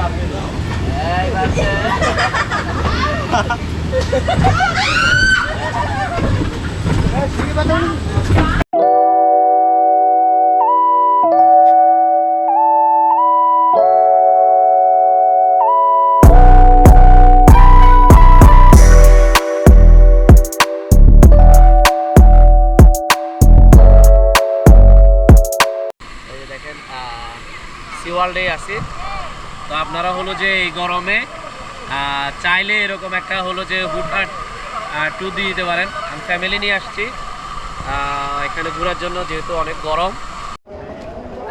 এই তো আপনারা হলো যে এই গরমে চাইলে এরকম একটা হলো যে হুটহাট ট্যুর দিয়ে দিতে পারেন। আমি ফ্যামিলি নিয়ে আসছি এখানে ঘোরার জন্য যেহেতু অনেক গরম।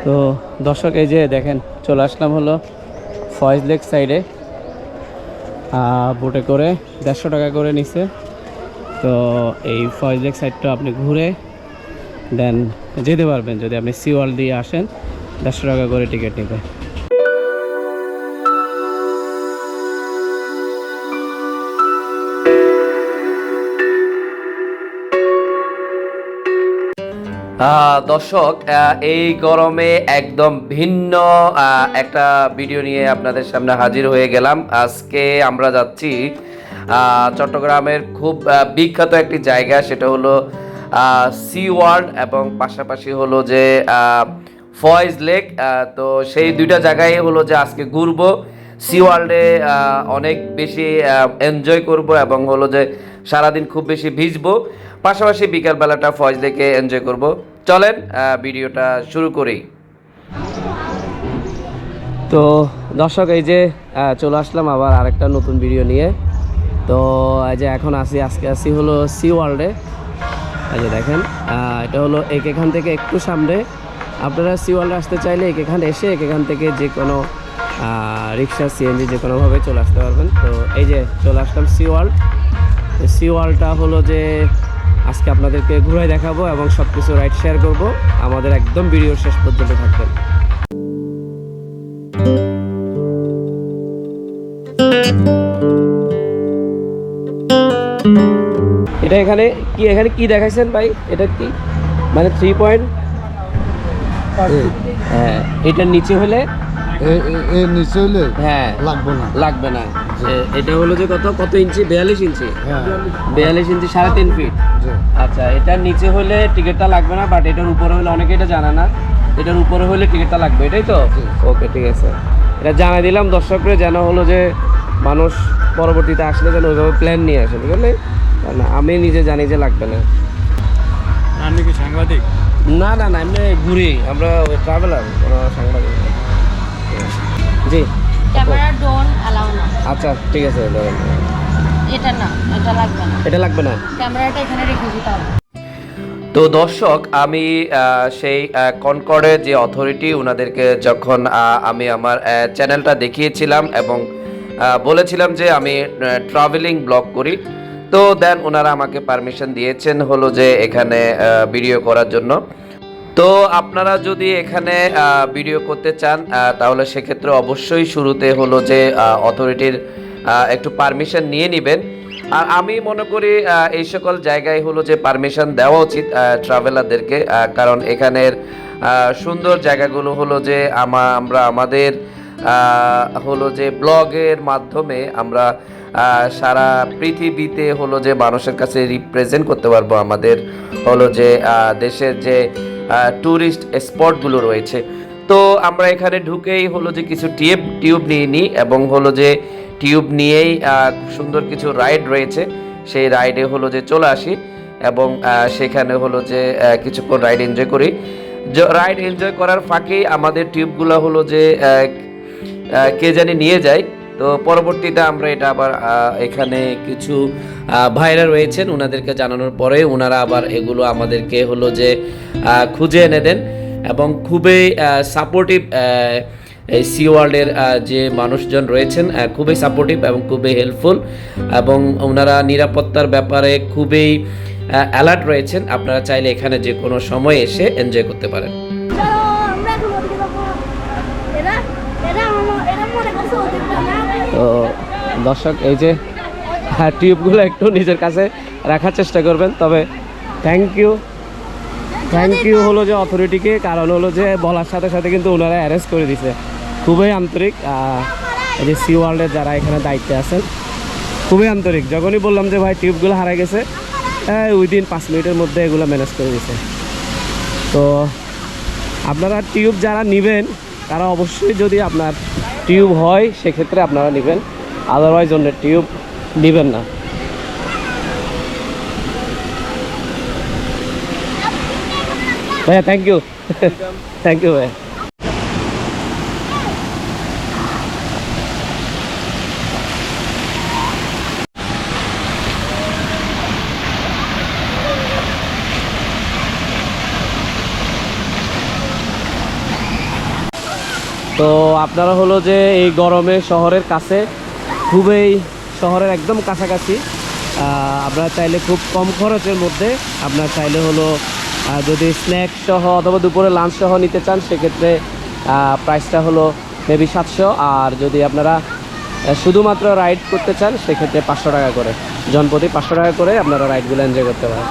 তো দর্শক, এই যে দেখেন, চলে আসলাম হলো ফয়েজ লেক সাইডে বোটে করে দেড়শো টাকা করে নিছে। তো এই ফয়েজ লেক সাইডটা আপনি ঘুরে দেন, যেতে পারবেন। যদি আপনি সিওয়াল দিয়ে আসেন, দেড়শো টাকা করে টিকিট নেবে দর্শক এই গরমে একদম ভিন্ন একটা ভিডিও নিয়ে আপনাদের সামনে হাজির হয়ে গেলাম। আজকে আমরা যাচ্ছি চট্টগ্রামের খুব বিখ্যাত একটি জায়গা, সেটা হলো সি ওয়ার্ল্ড এবং পাশাপাশি হলো যে ফয়েজ লেক তো সেই দুইটা জায়গায় হলো যে আজকে ঘুরবো। সি ওয়ার্ল্ডে অনেক বেশি এনজয় করব এবং হলো যে সারাদিন খুব বেশি ভিজবো। পাশাপাশি বিকালবেলাটা ফয়েজ লেকে এনজয় করব। চলেন ভিডিওটা শুরু করি। তো দর্শক, এই যে চলে আসলাম আবার আরেকটা নতুন ভিডিও নিয়ে। তো এই যে এখন আসি আজকে আসি হলো সি ওয়ার্ল্ডে এই যে দেখেন এটা হলো এক এখান থেকে একটু সামনে। আপনারা সি ওয়ার্ল্ডে আসতে চাইলে এক এখান এসে এক এখান থেকে যে কোনো রিক্সা সিএনজি যে কোনোভাবে চলে আসতে পারবেন। তো এই যে চলে আসলাম সি ওয়ার্ল্ড সি ওয়ার্ল্ডটা হলো যে আজকে আপনাদেরকে ঘুরে দেখাবো এবং সব কিছু রাইড শেয়ার করব। আমাদের একদম ভিডিও শেষ পর্যন্ত থাকবেন। এটা এখানে কি এখানে কি দেখাইছেন ভাই? এটা কি? মানে থ্রি পয়েন্ট হ্যাঁ এটার নিচে হলে এর নিচে হইলে হ্যাঁ লাগবে না। লাগবে না। এটা হলো যে কত কত ইঞ্চি? বিয়াল্লিশ ইঞ্চি। হ্যাঁ। বিয়াল্লিশ ইঞ্চি সাড়ে তিন ফিট। আচ্ছা এটার নিচে হলে টিকিটটা লাগবে না বাট এটার উপরে হলে অনেকে এটা জানে না। এটার উপরে হলে টিকিটটা লাগবে এটাই তো? ওকে ঠিক আছে। এটা জানাই দিলাম দর্শকরা যেন হলো যে মানুষ পরবর্তীতে আসলে যেন ওইভাবে প্ল্যান নিয়ে আসে বুঝলে না আমি নিজে জানি যে লাগবে না। আপনি কি সাংবাদিক? না না না এমনি ঘুরি। আমরা ট্রাভেলার সাংবাদিক জি। ক্যামেরা অ্যালাউ না। আচ্ছা ঠিক আছে ধরেন। এটা না এটা লাগবে না। এটা লাগবে না? ক্যামেরাটা এখানে রেখে দিতে হবে। তো দর্শক আমি সেই কনকর্ডের যে অথরিটি ওনাদেরকে যখন আমি আমার চ্যানেলটা দেখিয়েছিলাম এবং বলেছিলাম যে আমি ট্রাভেলিং ব্লগ করি তো দেন ওনারা আমাকে পারমিশন দিয়েছেন হলো যে এখানে ভিডিও করার জন্য। তো আপনারা যদি এখানে ভিডিও করতে চান তাহলে সেক্ষেত্রে অবশ্যই শুরুতে হলো যে অথরিটির একটু পারমিশন নিয়ে নেবেন। আর আমি মনে করি এই সকল জায়গায় হলো যে পারমিশন দেওয়া উচিত ট্রাভেলারদেরকে কারণ এখানের সুন্দর জায়গাগুলো হলো যে আমা, আমরা আমাদের হলো যে ব্লগের মাধ্যমে আমরা সারা পৃথিবীতে হলো যে মানুষের কাছে রিপ্রেজেন্ট করতে পারব আমাদের হলো যে দেশের যে ট্যুরিস্ট স্পটগুলো রয়েছে। তো আমরা এখানে ঢুকেই হলো যে কিছু টিউব টিউব নিয়ে নিই এবং হলো যে টিউব নিয়েই সুন্দর কিছু রাইড রয়েছে। সেই রাইডে হলো যে চলে আসি এবং সেখানে হলো যে কিছুক্ষণ রাইড এনজয় করি। রাইড এনজয় করার ফাঁকেই আমাদের টিউবগুলো হলো যে কে জানি নিয়ে যায়। তো পরবর্তীতে আমরা এটা আবার এখানে কিছু ভাইরা রয়েছেন ওনাদেরকে জানানোর পরে ওনারা আবার এগুলো আমাদেরকে হলো যে খুঁজে এনে দেন এবং খুবই সাপোর্টিভ এই সি ওয়ার্ল্ডের যে মানুষজন রয়েছেন খুবই সাপোর্টিভ এবং খুবই হেল্পফুল এবং ওনারা নিরাপত্তার ব্যাপারে খুবই অ্যালার্ট রয়েছেন। আপনারা চাইলে এখানে যে কোনো সময় এসে এনজয় করতে পারেন। তো দর্শক, এই যে হ্যাঁ টিউবগুলো একটু নিজের কাছে রাখার চেষ্টা করবেন, তবে থ্যাংক ইউ থ্যাংক ইউ হলো যে অথরিটিকে কারণ হলো যে বলার সাথে সাথে কিন্তু ওনারা অ্যারেস্ট করে দিছে। খুবই আন্তরিক এই যে সি ওয়ার্ল্ডের যারা এখানে দায়িত্বে আছেন, খুবই আন্তরিক। যখনই বললাম যে ভাই টিউবগুলো হারা গেছে উইদিন পাঁচ মিনিটের মধ্যে এগুলো ম্যানেজ করে দিছে। তো আপনারা টিউব যারা নেবেন, তারা অবশ্যই যদি আপনার টিউব হয়, সেক্ষেত্রে আপনারা নেবেন। আদারওয়াইজ অন্য টিউব নেবেন না। ভাইয়া থ্যাংক ইউ থ্যাংক ইউ ভাইয়া। তো আপনারা হলো যে এই গরমে শহরের কাছে খুবই শহরের একদম কাছাকাছি আপনারা চাইলে খুব কম খরচের মধ্যে আপনারা চাইলে হলো যদি স্ন্যাক্স সহ অথবা দুপুরে লাঞ্চ সহ নিতে চান, সেক্ষেত্রে প্রাইসটা হলো মেবি সাতশো। আর যদি আপনারা শুধুমাত্র রাইড করতে চান, সেক্ষেত্রে পাঁচশো টাকা করে, জনপ্রতি পাঁচশো টাকা করে আপনারা রাইডগুলো এনজয় করতে পারেন।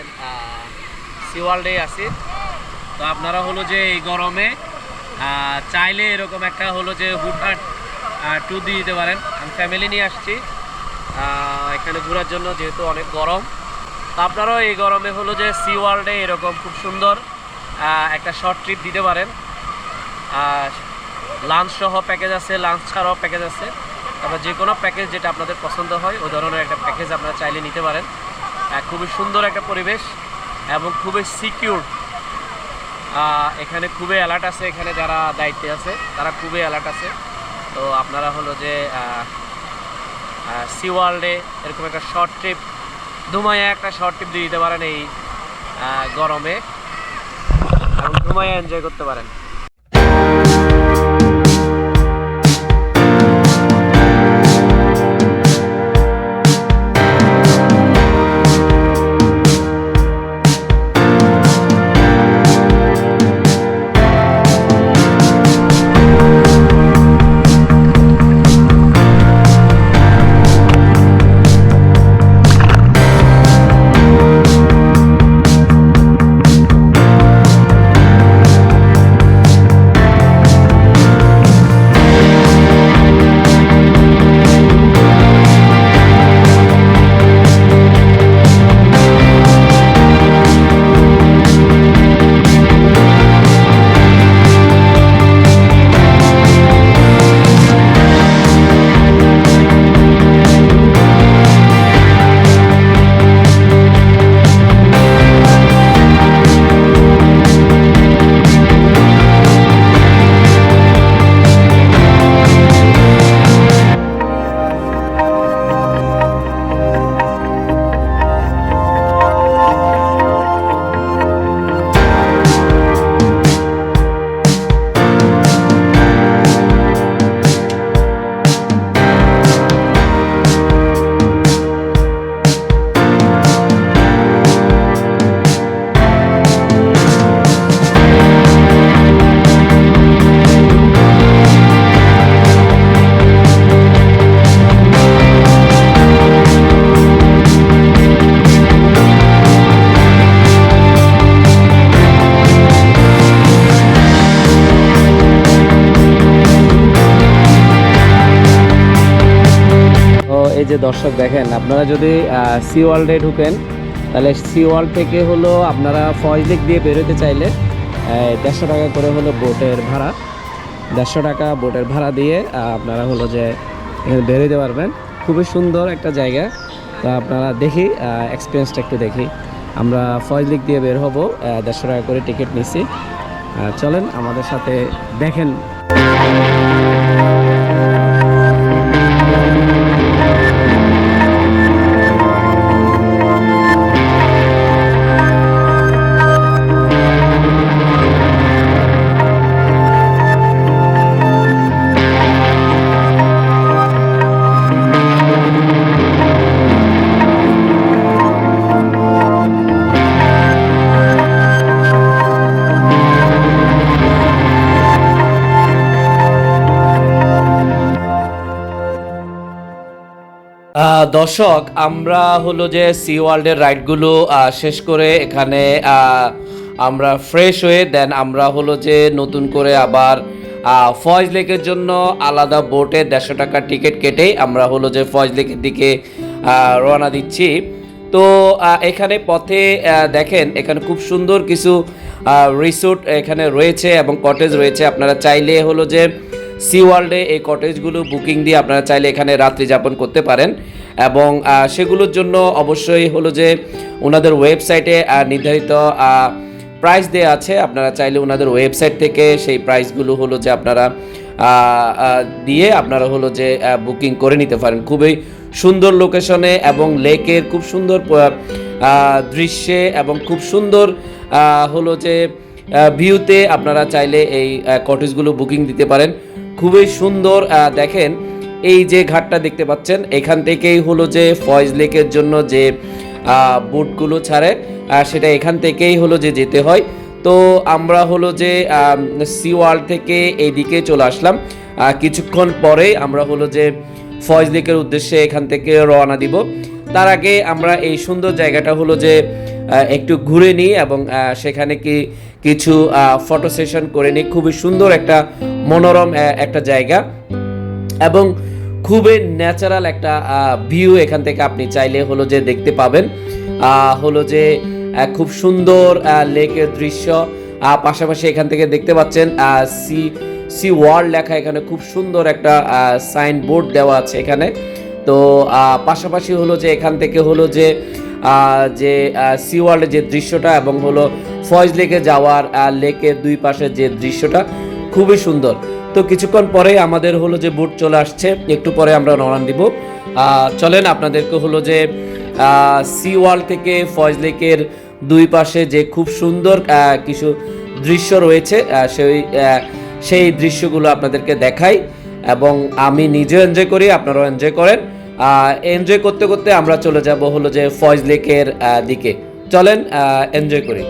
এই যে দেখেন সিওয়ার্ল্ডে আছি। তো আপনারা হলো যে এই গরমে চাইলে এরকম একটা হলো যে হুটহাট ট্যুর দিয়ে দিতে পারেন। আমি ফ্যামিলি নিয়ে আসছি এখানে ঘোরার জন্য যেহেতু অনেক গরম। তো আপনারাও এই গরমে হলো যে সি ওয়ার্ল্ডে এরকম খুব সুন্দর একটা শর্ট ট্রিপ দিতে পারেন। লাঞ্চ সহ প্যাকেজ আছে লাঞ্চ ছাড়াও প্যাকেজ আছে। তারপর যে কোনো প্যাকেজ যেটা আপনাদের পছন্দ হয়, ওই ধরনের একটা প্যাকেজ আপনারা চাইলে নিতে পারেন। খুবই সুন্দর একটা পরিবেশ এবং খুবই সিকিউর এখানে খুবই অ্যালার্ট আছে, এখানে যারা দায়িত্বে আছে, তারা খুবই অ্যালার্ট আছে। তো আপনারা হলো যে সি ওয়ার্ল্ডে এরকম একটা শর্ট ট্রিপ ধুমাইয়া একটা শর্ট ট্রিপ দিয়ে দিতে পারেন এই গরমে। এবং ধুমাইয়া এনজয় করতে পারেন। যে দর্শক দেখেন আপনারা যদি সি ওয়ার্ল্ডে ঢুকেন তাহলে সি ওয়ার্ল্ড থেকে হলো আপনারা ফয়েজ লেক দিয়ে বেরোতে চাইলে দেড়শো টাকা করে হলো বোটের ভাড়া। দেড়শো টাকা বোটের ভাড়া দিয়ে আপনারা হলো যে এখানে বেরোতে পারবেন। খুবই সুন্দর একটা জায়গা। তা আপনারা দেখি এক্সপিরিয়েন্সটা একটু দেখি। আমরা ফয়েজ লেক দিয়ে বের হব দেড়শো টাকা করে টিকিট আহ, চলেন আমাদের সাথে দেখেন। দর্শক, আমরা হলো যে সি ওয়ার্ল্ডের রাইডগুলো শেষ করে এখানে আমরা ফ্রেশ হয়ে দেন আমরা হলো যে নতুন করে আবার ফয়েজ লেকের জন্য আলাদা বোটে দেড়শো টাকার টিকিট কেটে আমরা হলো যে ফয়েজ লেকের দিকে রওনা দিচ্ছি। তো এখানে পথে দেখেন, এখানে খুব সুন্দর কিছু রিসোর্ট এখানে রয়েছে এবং কটেজ রয়েছে। আপনারা চাইলে হলো যে সি ওয়ার্ল্ডে এই কটেজগুলো বুকিং দিয়ে আপনারা চাইলে এখানে রাত্রি যাপন করতে পারেন। এবং সেগুলোর জন্য অবশ্যই হলো যে ওনাদের ওয়েবসাইটে নির্ধারিত প্রাইস দেওয়া আছে। আপনারা চাইলে ওনাদের ওয়েবসাইট থেকে সেই প্রাইসগুলো হলো যে আপনারা দিয়ে আপনারা হলো যে বুকিং করে নিতে পারেন। খুবই সুন্দর লোকেশনে এবং লেকের খুব সুন্দর দৃশ্যে এবং খুব সুন্দর হলো যে ভিউতে আপনারা চাইলে এই কটেজগুলো বুকিং দিতে পারেন। খুবই সুন্দর দেখেন এই যে ঘাটটা দেখতে পাচ্ছেন, এখান থেকেই হলো যে ফয়েজ লেকের জন্য যে বোটগুলো ছাড়ে সেটা এখান থেকেই হলো যে যেতে হয়। তো আমরা হলো যে সি ওয়ার্ল্ড থেকে এইদিকে চলে আসলাম। কিছুক্ষণ পরে আমরা হলো যে ফয়েজ লেকের উদ্দেশ্যে এখান থেকে রওনা দিব। তার আগে আমরা এই সুন্দর জায়গাটা হলো যে একটু ঘুরে নিই এবং সেখানে কি কিছু ফটো সেশন করে নিই। খুবই সুন্দর একটা মনোরম একটা জায়গা। এবং খুবই ন্যাচারাল একটা ভিউ এখান থেকে আপনি চাইলে হলো যে দেখতে পাবেন। হলো যে খুব সুন্দর লেকের দৃশ্য। পাশাপাশি এখান থেকে দেখতে পাচ্ছেন সি সি ওয়ার্ল্ড লেখা এখানে খুব সুন্দর একটা সাইন বোর্ড দেওয়া আছে এখানে। তো পাশাপাশি হলো যে এখান থেকে হলো যে যে সি ওয়ার্ল্ডের যে দৃশ্যটা এবং হলো ফয়েজ লেকে যাওয়ার লেকের দুই পাশে যে দৃশ্যটা খুবই সুন্দর। তো কিছুক্ষণ পরে আমাদের হলো যে বুট চলে আসছে, একটু পরে আমরা রওনা দিব। চলেন, আপনাদেরকে হলো যে সি ওয়ার্ল্ড থেকে ফয়েজ লেকের দুই পাশে যে খুব সুন্দর কিছু দৃশ্য রয়েছে সেই সেই দৃশ্যগুলো আপনাদেরকে দেখাই এবং আমি নিজেও এনজয় করি, আপনারাও এনজয় করেন। এনজয় করতে করতে আমরা চলে যাব হলো যে ফয়েজ লেকের দিকে। চলেন এনজয় করি।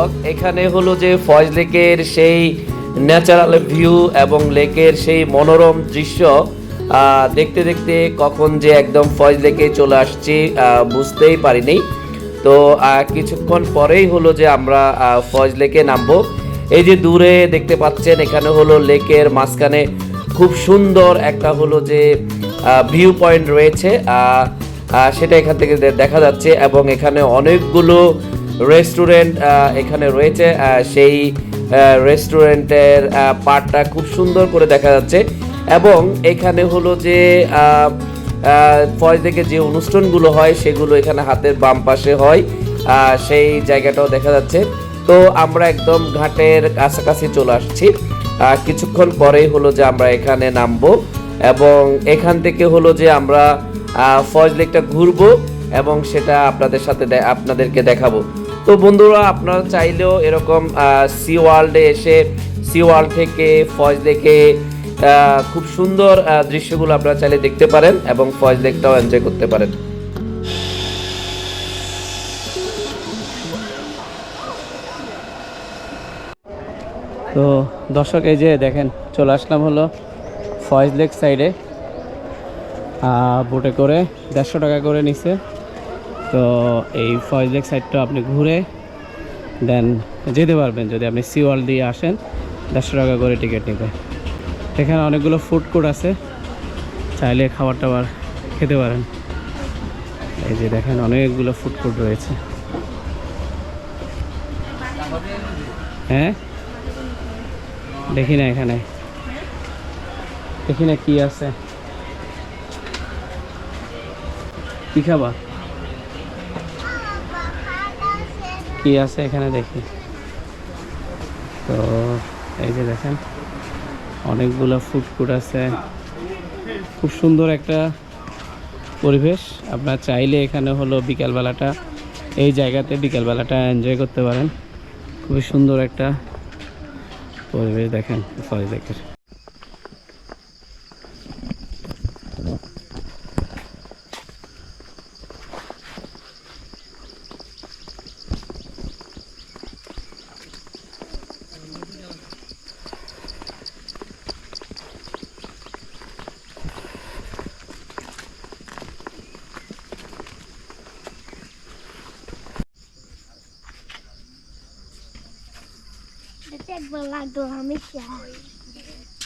দর্শক, এখানে হলো যে ফয়েজ লেকের সেই ন্যাচারাল ভিউ এবং লেকের সেই মনোরম দৃশ্য দেখতে দেখতে কখন যে একদম ফয়েজ লেকে চলে আসছি বুঝতেই পারিনি। তো কিছুক্ষণ পরেই হলো যে আমরা ফয়েজ লেকে নামবো। এই যে দূরে দেখতে পাচ্ছেন, এখানে হলো লেকের মাঝখানে খুব সুন্দর একটা হলো যে ভিউ পয়েন্ট রয়েছে। সেটা এখান থেকে দেখা যাচ্ছে এবং এখানে অনেকগুলো রেস্টুরেন্ট এখানে রয়েছে। সেই রেস্টুরেন্টের পার্টটা খুব সুন্দর করে দেখা যাচ্ছে। এবং এখানে হলো যে ফয়েজ থেকে যে অনুষ্ঠানগুলো হয়, সেগুলো এখানে হাতের বাম পাশে হয়। সেই জায়গাটাও দেখা যাচ্ছে। তো আমরা একদম ঘাটের কাছাকাছি চলে আসছি। কিছুক্ষণ পরেই হলো যে আমরা এখানে নামবো। এবং এখান থেকে হলো যে আমরা ফয়েজ লেকটা ঘুরবো এবং সেটা আপনাদের সাথে আপনাদেরকে দেখাবো। তো বন্ধুরা আপনারা চাইলেও এরকম সি ওয়ার্ল্ডে এসে সি ওয়ার্ল্ড থেকে লেকে আহ, খুব সুন্দর দৃশ্যগুলো আপনারা চাইলে দেখতে পারেন এবং ফয়েজ লেকটাও এনজয় করতে পারেন। তো দর্শক এই যে দেখেন চলে আসলাম হলো ফয়েজ লেক সাইডে বোটে করে দেড়শো টাকা করে নিছে। তো এই ফয়েজ লেক সাইডটা আপনি ঘুরে দেন যেতে পারবেন যদি আপনি সিওয়াল দিয়ে আসেন দেড়শো টাকা করে টিকিট নিবে এখানে অনেকগুলো ফুড কোর্ট আছে, চাইলে খাবার টাবার খেতে পারেন। এই যে দেখেন অনেকগুলো ফুড কোর্ট রয়েছে। হ্যাঁ? দেখি না এখানে। দেখি না কি আছে। কি খাবা? কি আছে এখানে দেখি। তো, এই যে দেখেন, অনেকগুলো ফুড কোর্ট আছে। খুব সুন্দর একটা পরিবেশ। আপনার চাইলে এখানে হলো বিকালবেলাটা, এই জায়গাতে বিকালবেলাটা এনজয় করতে পারেন। খুবই সুন্দর একটা পরিবেশ দেখেন ফরেস্ট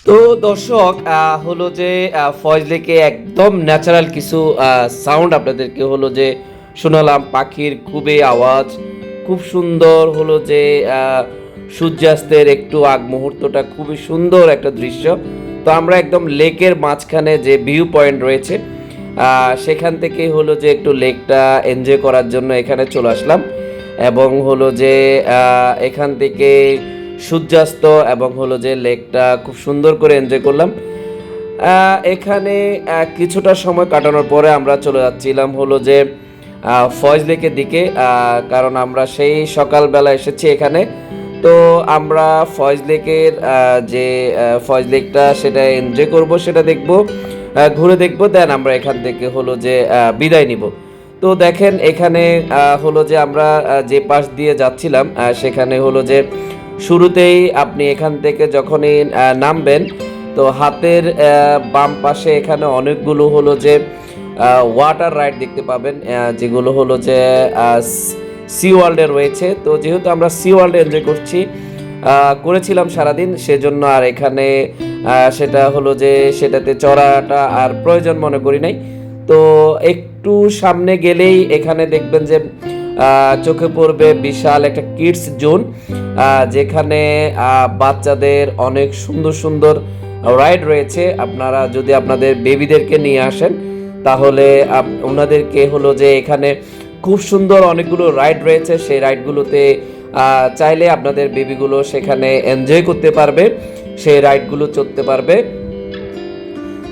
তো দর্শক হলো যে আহ, ফয়েজ লেকে একদম ন্যাচারাল কিছু সাউন্ড আপনাদেরকে হলো যে শোনালাম পাখির খুবই আওয়াজ খুব সুন্দর হলো যে সূর্যাস্তের একটু আগ মুহূর্তটা খুবই সুন্দর একটা দৃশ্য। তো আমরা একদম লেকের মাঝখানে যে ভিউ পয়েন্ট রয়েছে সেখান থেকে হলো যে একটু লেকটা এনজয় করার জন্য এখানে চলে আসলাম। এবং হলো যে এখান থেকে সূর্যাস্ত এবং হলো যে লেকটা খুব সুন্দর করে এনজয় করলাম। এখানে কিছুটা সময় কাটানোর পরে আমরা চলে যাচ্ছিলাম হলো যে ফয়েজ লেকের দিকে কারণ আমরা সেই সকালবেলা এসেছি এখানে। তো আমরা ফয়েজ লেকের যে ফয়েজ লেকটা সেটা এনজয় করব, সেটা দেখব ঘুরে দেখব, দেন আমরা এখান থেকে হলো যে বিদায় নিব। তো দেখেন এখানে হলো যে আমরা যে পাশ দিয়ে যাচ্ছিলাম সেখানে হলো যে শুরুতেই আপনি এখান থেকে যখনই নামবেন, তো হাতের বাম পাশে এখানে অনেকগুলো হলো যে ওয়াটার রাইড দেখতে পাবেন যেগুলো হলো যে সি ওয়ার্ল্ডে রয়েছে। তো যেহেতু আমরা সি ওয়ার্ল্ডে এনজয় করছি করেছিলাম সারাদিন, সেজন্য আর এখানে সেটা হলো যে, সেটাতে চড়াটা আর প্রয়োজন মনে করি নাই। তো একটু সামনে গেলেই এখানে দেখবেন যে চোখে পড়বে বিশাল একটা কিডস জোন যেখানে বাচ্চাদের অনেক সুন্দর সুন্দর রাইড রয়েছে। আপনারা যদি আপনাদের বেবিদেরকে নিয়ে আসেন, তাহলে ওনাদেরকে হলো যে এখানে খুব সুন্দর অনেকগুলো রাইড রয়েছে। সেই রাইডগুলোতে চাইলে আপনাদের বেবিগুলো সেখানে এনজয় করতে পারবে, সেই রাইডগুলো চড়তে পারবে।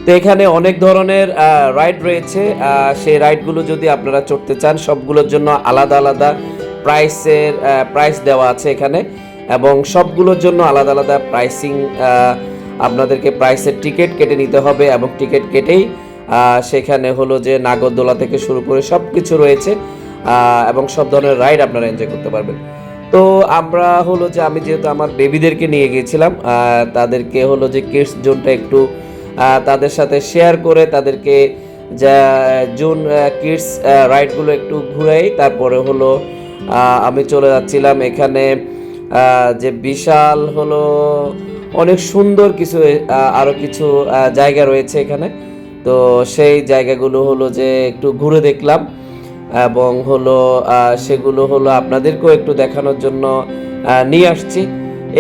তো এখানে অনেক ধরনের রাইড রয়েছে। সেই রাইডগুলো যদি আপনারা চড়তে চান, সবগুলোর জন্য আলাদা আলাদা প্রাইসের প্রাইস দেওয়া আছে এখানে। এবং সবগুলোর জন্য আলাদা আলাদা প্রাইসিং আপনাদেরকে প্রাইসের টিকিট কেটে নিতে হবে এবং টিকিট কেটেই সেখানে হলো যে নাগরদোলা থেকে শুরু করে সব কিছু রয়েছে এবং সব ধরনের রাইড আপনারা এনজয় করতে পারবেন। তো আমরা হলো যে, আমি যেহেতু আমার বেবিদেরকে নিয়ে গিয়েছিলাম তাদেরকে হলো যে কিডস জোনটা একটু তাদের সাথে শেয়ার করে তাদেরকে যা জুন কিডস রাইডগুলো একটু ঘুরাই। তারপরে হলো আমি চলে যাচ্ছিলাম এখানে যে বিশাল হলো, অনেক সুন্দর কিছু আরও কিছু জায়গা রয়েছে এখানে। তো সেই জায়গাগুলো হলো যে একটু ঘুরে দেখলাম। এবং হলো সেগুলো হলো আপনাদেরকেও একটু দেখানোর জন্য নিয়ে আসছি।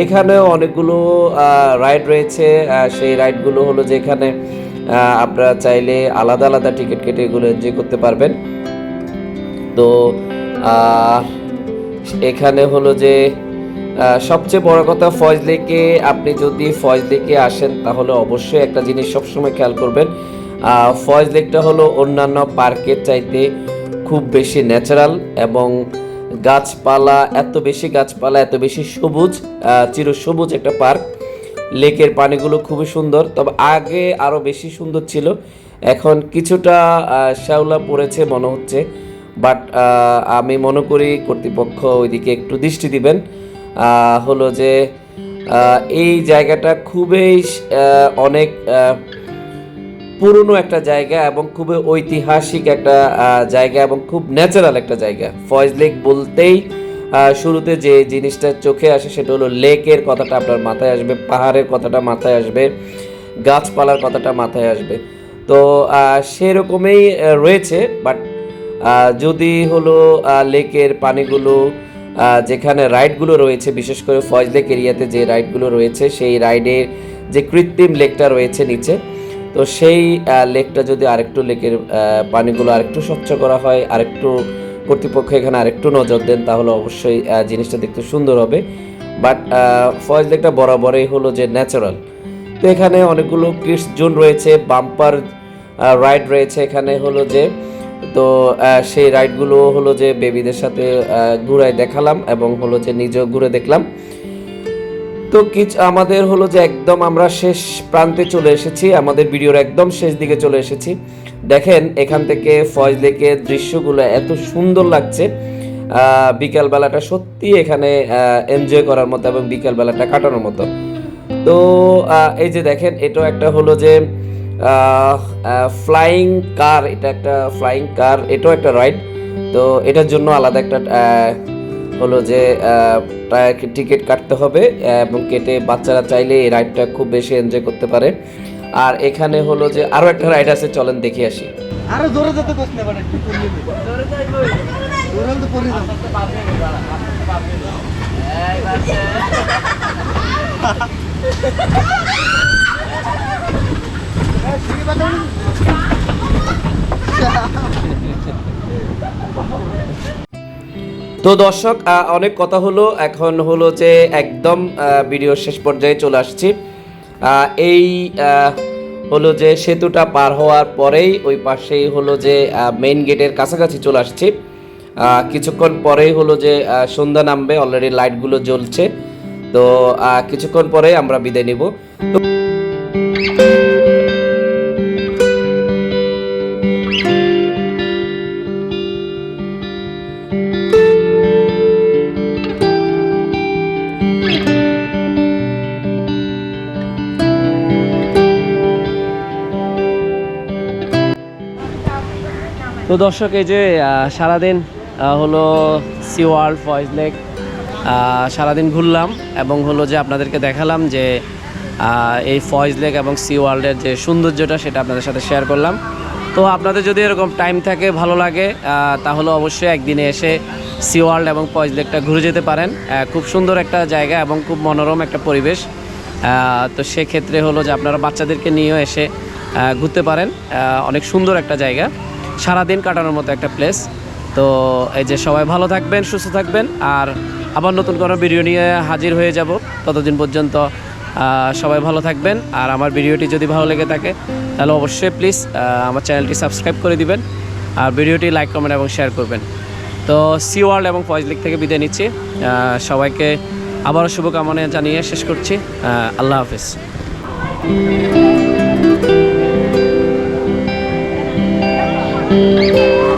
এখানেও অনেকগুলো রাইড রয়েছে সেই রাইডগুলো হলো যেখানে আপনারা চাইলে আলাদা আলাদা টিকিট কেটে এগুলো এনজয় করতে পারবেন। তো এখানে হলো যে সবচেয়ে বড় কথা ফয়েজ লেকে, আপনি যদি ফয়েজ লেকে আসেন তাহলে অবশ্যই একটা জিনিস সবসময় খেয়াল করবেন ফয়েজ লেকটা হলো অন্যান্য পার্কের চাইতে খুব বেশি ন্যাচারাল এবং গাছপালা, এত বেশি গাছপালা, এত বেশি সবুজ চিরসবুজ একটা পার্ক। লেকের পানিগুলো খুবই সুন্দর, তবে আগে আরও বেশি সুন্দর ছিল। এখন কিছুটা শ্যাওলা পড়েছে মনে হচ্ছে, বাট আমি মনে করি কর্তৃপক্ষ ওইদিকে একটু দৃষ্টি দিবেন। হলো যে এই জায়গাটা খুবই অনেক পুরনো একটা জায়গা এবং খুবই ঐতিহাসিক একটা জায়গা এবং খুব ন্যাচারাল একটা জায়গা। ফয়েজ লেক বলতেই শুরুতে যে জিনিসটা চোখে আসে সেটা হলো লেকের কথাটা আপনার মাথায় আসবে, পাহাড়ের কথাটা মাথায় আসবে, গাছপালার কথাটা মাথায় আসবে। তো সেরকমই রয়েছে বাট যদি হলো লেকের পানিগুলো যেখানে রাইডগুলো রয়েছে, বিশেষ করে ফয়েজ লেক এরিয়াতে যে রাইডগুলো রয়েছে, সেই রাইডের যে কৃত্রিম লেকটা রয়েছে নিচে তো সেই লেকটা যদি আরেকটু লেকের পানিগুলো আরেকটু স্বচ্ছ করা হয়, আরেকটু কর্তৃপক্ষ এখানে আরেকটু নজর দেন, তাহলে অবশ্যই জিনিসটা দেখতে সুন্দর হবে। বাট ফয়েজ লেকটা বরাবরই হলো যে ন্যাচারাল। তো এখানে অনেকগুলো কিডস জোন রয়েছে, বাম্পার রাইড রয়েছে এখানে হলো যে। তো সেই রাইডগুলো হলো যে বেবিদের সাথে ঘুরায় দেখালাম এবং হলো যে নিজেও ঘুরে দেখলাম। তো কিছু আমাদের হলো যে একদম আমরা শেষ প্রান্তে চলে এসেছি, আমাদের ভিডিওর একদম শেষ দিকে চলে এসেছি। দেখেন, এখান থেকে ফয়েজ লেকের দৃশ্যগুলো এত সুন্দর লাগছে। বিকালবেলাটা সত্যি এখানে এনজয় করার মতো এবং বিকালবেলাটা কাটানোর মতো। তো এই যে দেখেন, এটাও একটা হলো যে ফ্লাইং কার এটা একটা ফ্লাইং কার এটাও একটা রাইড তো, এটার জন্য আলাদা একটা হলো যে টিকিট কাটতে হবে এবং কেটে বাচ্চারা চাইলে এই রাইডটা খুব বেশি এনজয় করতে পারে। আর এখানে হলো যে আরও একটা রাইড আছে চলেন দেখে আসি। আরে জোরে যেতে করতে পারে জোরে তো পড়ি দাও। তো দর্শক অনেক কথা হলো। এখন হলো যে একদম ভিডিও শেষ পর্যায়ে চলে আসছি। এই হলো যে সেতুটা পার হওয়ার পরেই ওই পাশেই হলো যে মেইন গেটের কাছাকাছি চলে আসছি। কিছুক্ষণ পরেই হলো যে সন্ধ্যা নামবে অলরেডি লাইটগুলো জ্বলছে। তো কিছুক্ষণ পরেই আমরা বিদায় নিব। তো দর্শক, এই যে সারাদিন হলো সি ওয়ার্ল্ড ফয়েজ লেক সারাদিন ঘুরলাম এবং হলো যে আপনাদেরকে দেখালাম যে এই ফয়েজ লেক এবং সি ওয়ার্ল্ডের যে সৌন্দর্যটা, সেটা আপনাদের সাথে শেয়ার করলাম। তো আপনাদের যদি এরকম টাইম থাকে, ভালো লাগে তাহলে অবশ্যই একদিনে এসে সি ওয়ার্ল্ড এবং ফয়েজ লেকটা ঘুরে যেতে পারেন। খুব সুন্দর একটা জায়গা এবং খুব মনোরম একটা পরিবেশ। তো সেক্ষেত্রে হলো যে আপনারা বাচ্চাদেরকে নিয়েও এসে ঘুরতে পারেন। অনেক সুন্দর একটা জায়গা। সারাদিন কাটানোর মতো একটা প্লেস তো এই যে সবাই ভালো থাকবেন, সুস্থ থাকবেন, আর আবার নতুন কোনো ভিডিও নিয়ে হাজির হয়ে যাব। ততদিন পর্যন্ত সবাই ভালো থাকবেন, আর আমার ভিডিওটি যদি ভালো লেগে থাকে, তাহলে অবশ্যই প্লিজ আমার চ্যানেলটি সাবস্ক্রাইব করে দিবেন, আর ভিডিওটি লাইক কমেন্ট এবং শেয়ার করবেন। তো সি ওয়ার্ল্ড এবং ফয়েজ লিগ থেকে বিদায় নিচ্ছি। সবাইকে আবারও শুভকামনা জানিয়ে শেষ করছি। আল্লাহ হাফিজ। Música